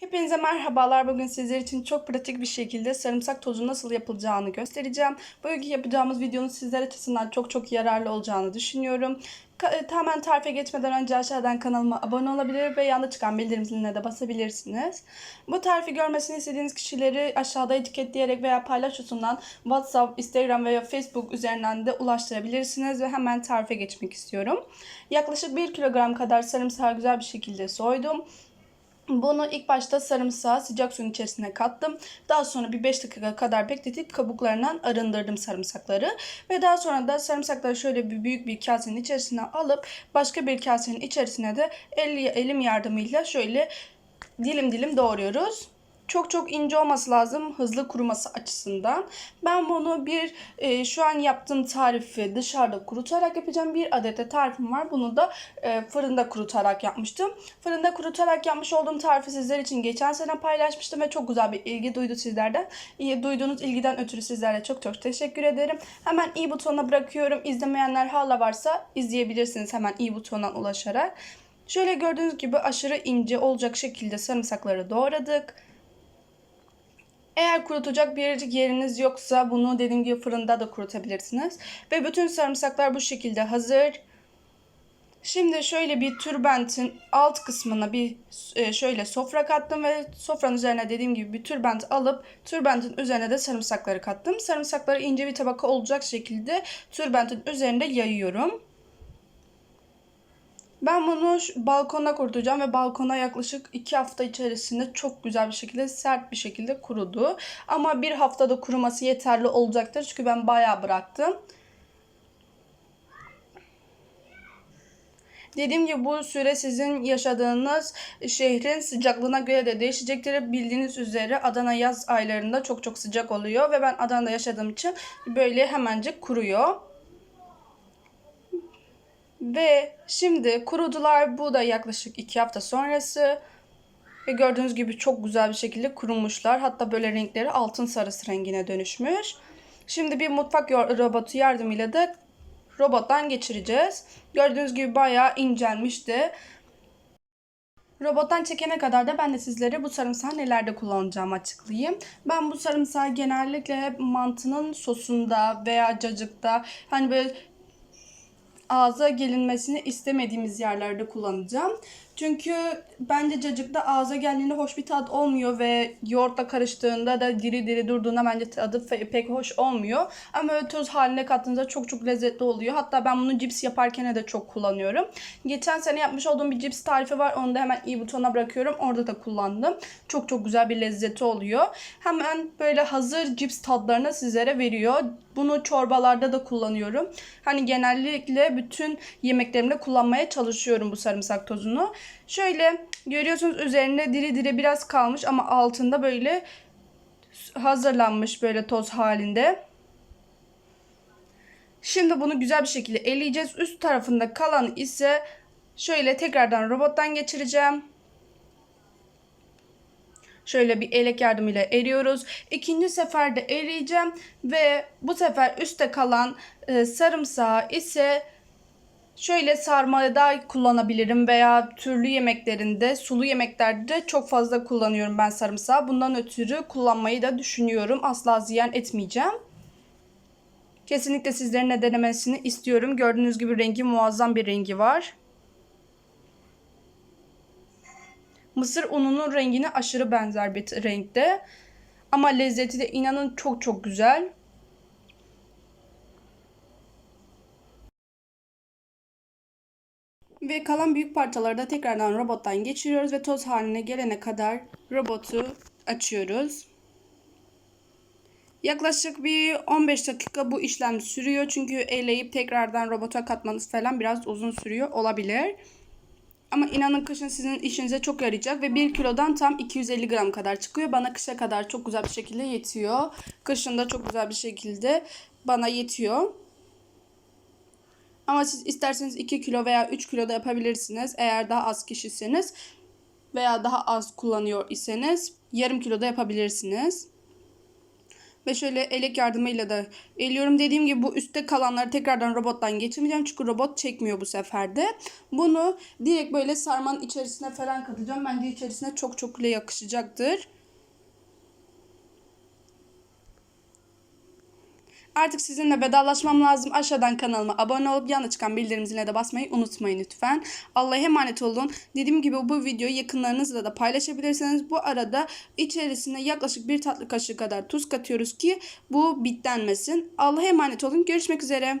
Hepinize merhabalar. Bugün sizler için çok pratik bir şekilde sarımsak tozu nasıl yapılacağını göstereceğim. Bugün yapacağımız videonun sizler açısından çok çok yararlı olacağını düşünüyorum. Ka- e, Tamamen tarife geçmeden önce aşağıdan kanalıma abone olabilir ve yanında çıkan bildirim ziline de basabilirsiniz. Bu tarifi görmesini istediğiniz kişileri aşağıda etiketleyerek veya paylaşısından WhatsApp, Instagram veya Facebook üzerinden de ulaştırabilirsiniz ve hemen tarife geçmek istiyorum. Yaklaşık 1 kilogram kadar sarımsağı güzel bir şekilde soydum. Bunu ilk başta sarımsağı sıcak suyun içerisine kattım. Daha sonra bir 5 dakika kadar bekletip kabuklarından arındırdım sarımsakları. Ve daha sonra da sarımsakları şöyle bir büyük bir kasenin içerisine alıp başka bir kasenin içerisine de el, elim yardımıyla şöyle dilim dilim doğruyoruz. Çok çok ince olması lazım hızlı kuruması açısından. Ben bunu bir e, şu an yaptığım tarifi dışarıda kurutarak yapacağım. Bir adet de tarifim var. Bunu da e, fırında kurutarak yapmıştım. Fırında kurutarak yapmış olduğum tarifi sizler için geçen sene paylaşmıştım ve çok güzel bir ilgi duydu sizlerden. İyi, duyduğunuz ilgiden ötürü sizlere çok çok teşekkür ederim. Hemen i butonuna bırakıyorum. İzlemeyenler hala varsa izleyebilirsiniz hemen i butonundan ulaşarak. Şöyle gördüğünüz gibi aşırı ince olacak şekilde sarımsakları doğradık. Eğer kurutacak bir yeriniz yoksa bunu dediğim gibi fırında da kurutabilirsiniz. Ve bütün sarımsaklar bu şekilde hazır. Şimdi şöyle bir tülbentin alt kısmına bir e, şöyle sofra kattım ve sofranın üzerine dediğim gibi bir tülbent alıp tülbentin üzerine de sarımsakları kattım. Sarımsakları ince bir tabaka olacak şekilde tülbentin üzerinde yayıyorum. Ben bunu balkona kurutacağım ve balkona yaklaşık 2 hafta içerisinde çok güzel bir şekilde sert bir şekilde kurudu. Ama bir haftada kuruması yeterli olacaktır çünkü ben bayağı bıraktım. Dediğim gibi bu süre sizin yaşadığınız şehrin sıcaklığına göre de değişecektir. Bildiğiniz üzere Adana yaz aylarında çok çok sıcak oluyor ve ben Adana'da yaşadığım için böyle hemencik kuruyor. Ve şimdi kurudular. Bu da yaklaşık 2 hafta sonrası. Ve gördüğünüz gibi çok güzel bir şekilde kurumuşlar. Hatta böyle renkleri altın sarısı rengine dönüşmüş. Şimdi bir mutfak robotu yardımıyla da robottan geçireceğiz. Gördüğünüz gibi bayağı incelmişti. Robottan çekene kadar da ben de sizlere bu sarımsağı nelerde kullanacağımı açıklayayım. Ben bu sarımsağı genellikle mantının sosunda veya cacıkta hani böyle ağza gelinmesini istemediğimiz yerlerde kullanacağım. Çünkü bence cacıkta ağza geldiğinde hoş bir tat olmuyor ve yoğurtla karıştığında da diri diri durduğunda bence tadı pek hoş olmuyor. Ama böyle toz haline kattığınızda çok çok lezzetli oluyor. Hatta ben bunu cips yaparken de çok kullanıyorum. Geçen sene yapmış olduğum bir cips tarifi var. Onu da hemen i butona bırakıyorum. Orada da kullandım. Çok çok güzel bir lezzeti oluyor. Hemen böyle hazır cips tadlarını sizlere veriyor. Bunu çorbalarda da kullanıyorum. Hani genellikle bütün yemeklerimde kullanmaya çalışıyorum bu sarımsak tozunu. Şöyle görüyorsunuz üzerinde diri diri biraz kalmış ama altında böyle hazırlanmış böyle toz halinde. Şimdi bunu güzel bir şekilde eleyeceğiz. Üst tarafında kalan ise şöyle tekrardan robottan geçireceğim. Şöyle bir elek yardımıyla eriyoruz. İkinci seferde eriyeceğim ve bu sefer üstte kalan e, sarımsağı ise şöyle sarmada kullanabilirim veya türlü yemeklerinde, sulu yemeklerde çok fazla kullanıyorum ben sarımsağı. Bundan ötürü kullanmayı da düşünüyorum. Asla ziyan etmeyeceğim. Kesinlikle sizlerin de denemesini istiyorum. Gördüğünüz gibi rengi muazzam bir rengi var. Mısır ununun rengine aşırı benzer bir renkte. Ama lezzeti de inanın çok çok güzel. Ve kalan büyük parçaları da tekrardan robottan geçiriyoruz ve toz haline gelene kadar robotu açıyoruz. Yaklaşık bir 15 dakika bu işlem sürüyor. Çünkü eleyip tekrardan robota katmanız falan biraz uzun sürüyor olabilir. Ama inanın kışın sizin işinize çok yarayacak ve 1 kilodan tam 250 gram kadar çıkıyor. Bana kışa kadar çok güzel bir şekilde yetiyor. Kışın da çok güzel bir şekilde bana yetiyor. Ama siz isterseniz 2 kilo veya 3 kilo da yapabilirsiniz. Eğer daha az kişisiniz veya daha az kullanıyor iseniz yarım kilo da yapabilirsiniz. Ve şöyle elek yardımıyla da eliyorum. Dediğim gibi bu üstte kalanları tekrardan robottan geçirmeyeceğim. Çünkü robot çekmiyor bu sefer de. Bunu direkt böyle sarmanın içerisine falan katacağım. Bence içerisine çok çok yakışacaktır. Artık sizinle vedalaşmam lazım. Aşağıdan kanalıma abone olup yanına çıkan bildirim ziline de basmayı unutmayın lütfen. Allah'a emanet olun. Dediğim gibi bu videoyu yakınlarınızla da paylaşabilirsiniz. Bu arada içerisine yaklaşık bir tatlı kaşığı kadar tuz katıyoruz ki bu bitlenmesin. Allah'a emanet olun. Görüşmek üzere.